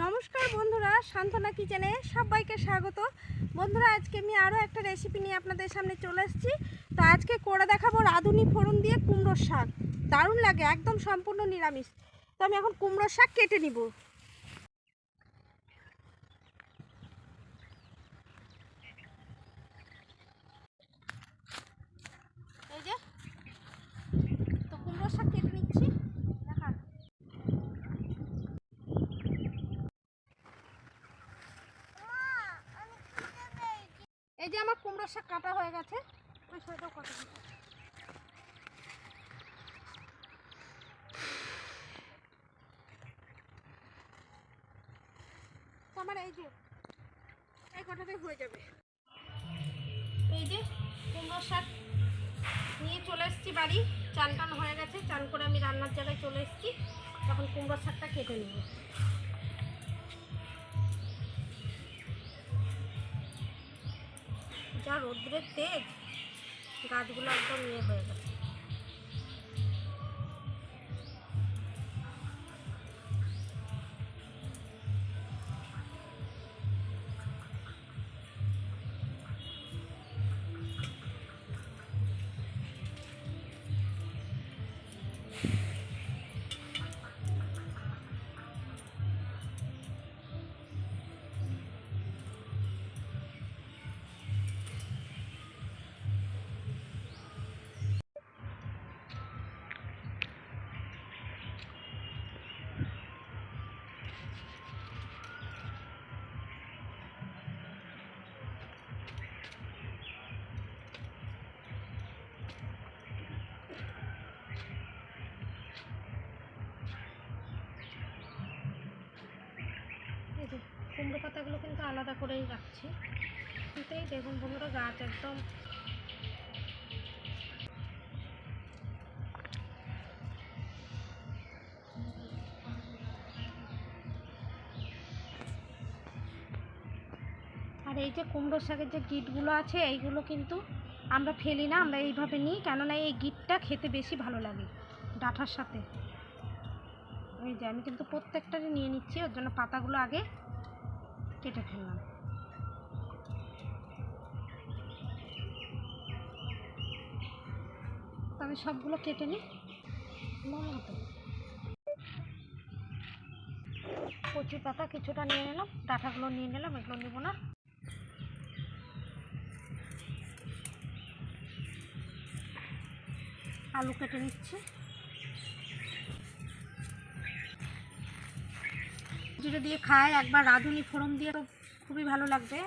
নমস্কার বন্ধুরা সান্ত্বনা কিচেনে সবাইকে স্বাগত। বন্ধুরা, আজকে আমি আরও একটা রেসিপি নিয়ে আপনাদের সামনে চলে এসেছি। তো আজকে করে দেখাবো রাঁধুনি ফোড়ন দিয়ে কুমড়োর শাক। দারুণ লাগে, একদম সম্পূর্ণ নিরামিষ। তো আমি এখন কুমড়োর শাক কেটে নিব এই যে তো কুমড়োর শাক কেটে নিচ্ছি দেখান এই যে আমার কুমড়োর শাক কাটা হয়ে গেছে। ওই সেটাও কাটা আমার এই যে, এই কটাতেই হয়ে যাবে। এই যে কুমড়োর শাক নিয়ে চলে এসেছি বাড়ি। চান টান হয়ে গেছে, চান করে আমি রান্নার জায়গায় চলে এসেছি। তখন কুমড়োর শাকটা কেটে নেব। যা রোদ্রের তেজ। গাছগুলো একদম ইয়ে হয়ে গেছে। কুমড়ো পাতাগুলো কিন্তু আলাদা করেই রাখছি। এতেই দেখুন বন্ধুরা, গাছ একদম। আর এই যে কুমড়ো শাকের যে গিটগুলো আছে, এইগুলো কিন্তু আমরা ফেলি না, আমরা এইভাবে নিই, কেননা এই গিটটা খেতে বেশি ভালো লাগে ডাঁটার সাথে। এই যে আমি কিন্তু প্রত্যেকটারই নিয়ে নিচ্ছি, ওর জন্য পাতাগুলো আগে কেটে ফেললাম আমি সবগুলো কেটে নিই ভালো হতো কচি পাতা কিছুটা নিয়ে নিলাম, ডাঁটাগুলো নিয়ে নিলাম, এগুলো নিব না। আলু কেটে নিচ্ছি। জিরে দিয়ে খায়, একবার রাঁধুনি ফোড়ন দিয়ে তো খুবই ভালো লাগবে।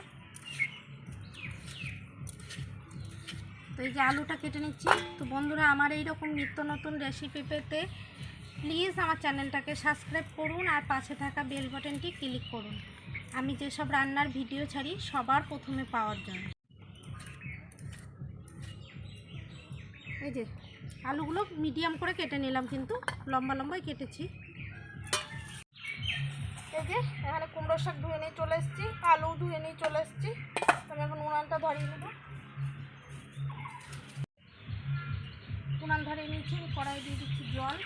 তো এই যে আলুটা কেটে নিচ্ছি। তো বন্ধুরা, আমার এই রকম নিত্য নতুন রেসিপি পেতে প্লিজ আমার চ্যানেলটাকে সাবস্ক্রাইব করুন আর পাশে থাকা বেল বাটনটি ক্লিক করুন। আমি যেসব রান্নার ভিডিও ছাড়ি, সবার প্রথমে পাওয়ার জন্য। এই যে, আলুগুলো মিডিয়াম করে কেটে নিলাম কিন্তু, লম্বা লম্বাই কেটেছি। এই যে, এখানে কুমড়ো শাক ধুয়ে নিয়ে চলে এসেছি, আলু ধুয়ে নিয়ে চলে এসেছি। আমি এখন উনানটা ধরিয়ে নেব। উনান ধরিয়ে নিয়েছি কড়াই দিয়ে দিচ্ছি জল।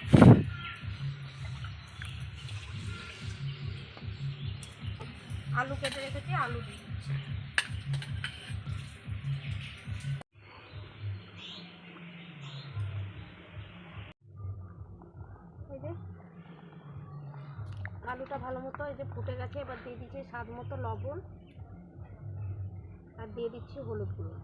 আলু কেটে রেখেছি, আলু দিয়ে দিচ্ছি। ফুটে গেছে, এবার দিয়ে দিচ্ছি স্বাদ মতো লবণ আর দিয়ে দিচ্ছি হলুদ গুঁড়ো।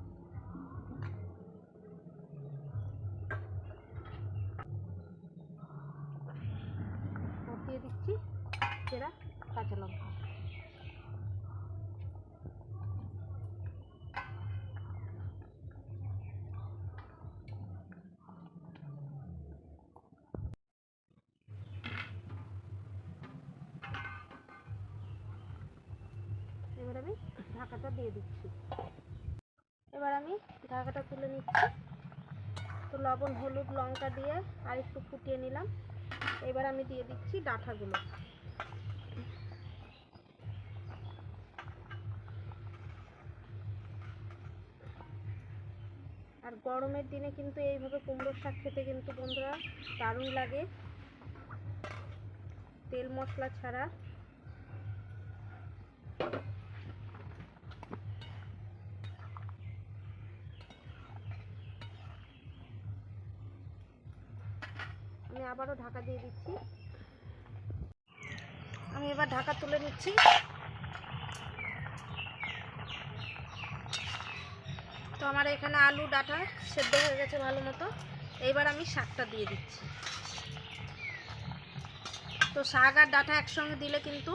দিয়ে দিচ্ছি সেরা কাঁচা লঙ্কা এবার আমি ঢাকাটা দিয়ে দিচ্ছি। এবার আমি ঢাকাটা তুলে নিচ্ছি। তো লবণ, হলুদ, লঙ্কা দিয়ে আর একটু ফুটিয়ে নিলাম। এবার আমি দিয়ে দিচ্ছি ডাঁটাগুলো। আর গরমের দিনে কিন্তু এইভাবে কুমড়োর শাক খেতে কিন্তু বন্ধুরা দারুণ লাগে। তেল মশলা ছাড়া। আমি আবারও ঢাকা দিয়ে দিচ্ছি। আমি এবার ঢাকা তুলে নিচ্ছি। তো আমার এখানে আলু, ডাটা সেদ্ধ হয়ে গেছে ভালো মতো। এইবার আমি শাকটা দিয়ে দিচ্ছি। তো শাক আর ডাটা একসঙ্গে দিলে কিন্তু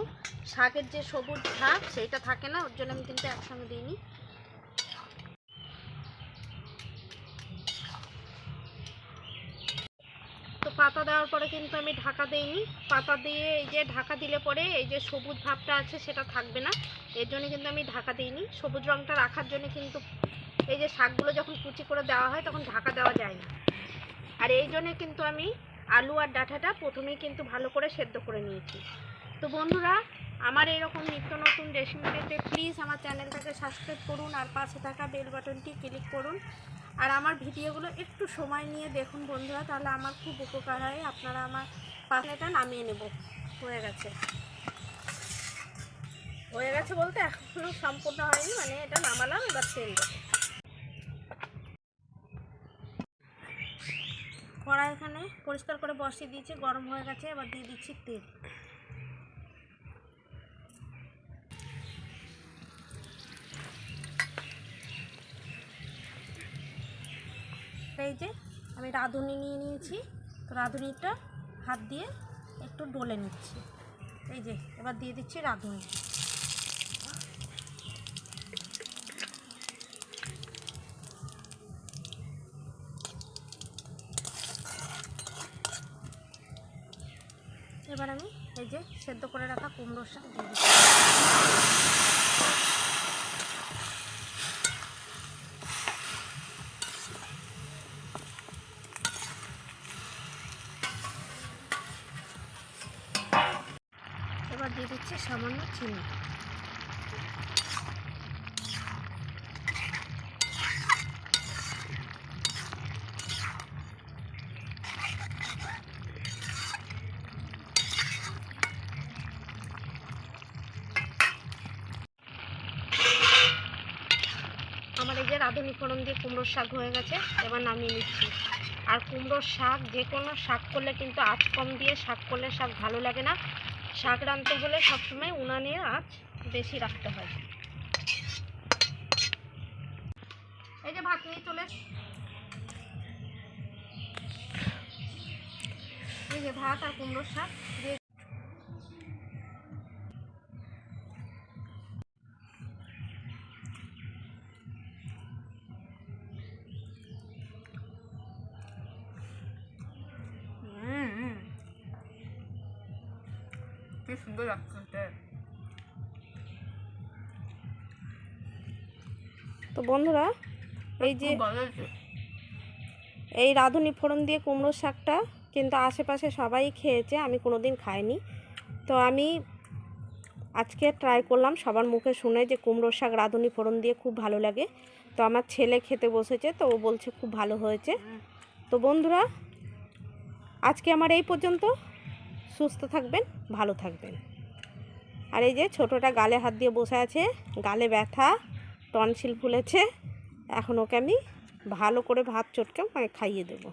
শাকের যে সবুজ ভাগ সেইটা থাকে না, ওর জন্য আমি কিন্তু একসঙ্গে দিইনি তো পাতা দেওয়ার পরে কিন্তু আমি ঢাকা দিইনি। পাতা দিয়ে এই যে ঢাকা দিলে পরে এই যে সবুজ ভাবটা আছে সেটা থাকবে না। এর জন্য কিন্তু আমি ঢাকা দিইনি। সবুজ রঙটা রাখার জন্য কিন্তু এই যে শাকগুলো যখন কুচি করে দেওয়া হয় তখন ঢাকা দেওয়া যায় না। আর এই জন্যে কিন্তু আমি আলু আর ডাঁটাটা প্রথমেই কিন্তু ভালো করে সেদ্ধ করে নিয়েছি। তো বন্ধুরা, আমার এরকম নিত্য নতুন রেসিপি পেতে প্লিজ আমার চ্যানেলটাকে সাবস্ক্রাইব করুন আর পাশে থাকা বেল বাটনটি ক্লিক করুন। আর আমার ভিডিওগুলো একটু সময় নিয়ে দেখুন বন্ধুরা, তাহলে আমার খুব উপকার হয়। আপনারা আমার পাখনাটা নামিয়ে নেব হয়ে গেছে। হয়ে গেছে বলতে এখনও সম্পূর্ণ হয়নি মানে এটা নামালাম, এবার তেল দেবো। কড়াই এখানে পরিষ্কার করে বসিয়ে দিয়েছি, গরম হয়ে গেছে, এবার দিয়ে দিচ্ছি তেল। এই যে আমি রাঁধুনি নিয়ে নিয়েছি। তো রাঁধুনিটা হাত দিয়ে একটু ডলে নিচ্ছি। এই যে, এবার দিয়ে দিচ্ছি রাঁধুনি। এবার আমি এই যে সেদ্ধ করে রাখা কুমড়োর শাক দিয়ে দিচ্ছি। দিয়ে দিচ্ছি সামান্য চিনি। আমার এই যে রাঁধুনি ফোড়ন দিয়ে কুমড়োর শাক হয়ে গেছে, এবার নামিয়ে নিচ্ছি। আর কুমড়োর শাক, যে কোনো শাক করলে কিন্তু আঁচ কম দিয়ে শাক করলে শাক ভালো লাগে না। শাক রাঁধতে হলে সবসময় উনানের আঁচ বেশি রাখতে হয়। এই যে ভাত নিয়ে চলে এই যে ভাত আর কুমড়োর শাক, দিয়ে কি সুন্দর লাগছে তো বন্ধুরা এই যে। এই রাঁধুনি ফোড়ন দিয়ে কুমড়োর শাকটা কিন্তু আশেপাশে সবাই খেয়েছে আমি কোনোদিন খাইনি। তো আমি আজকে ট্রাই করলাম সবার মুখে শুনে যে কুমড়োর শাক রাঁধুনি ফোড়ন দিয়ে খুব ভালো লাগে। তো আমার ছেলে খেতে বসেছে তো ও বলছে খুব ভালো হয়েছে। তো বন্ধুরা আজকে আমার এই পর্যন্ত। সুস্থ থাকবেন, ভালো থাকবেন। আর এই যে ছোটোটা গালে হাত দিয়ে বসে আছে, গালে ব্যথা, টনসিল ফুলেছে, এখন ওকে আমি ভালো করে ভাত চটকে খাইয়ে দেবো।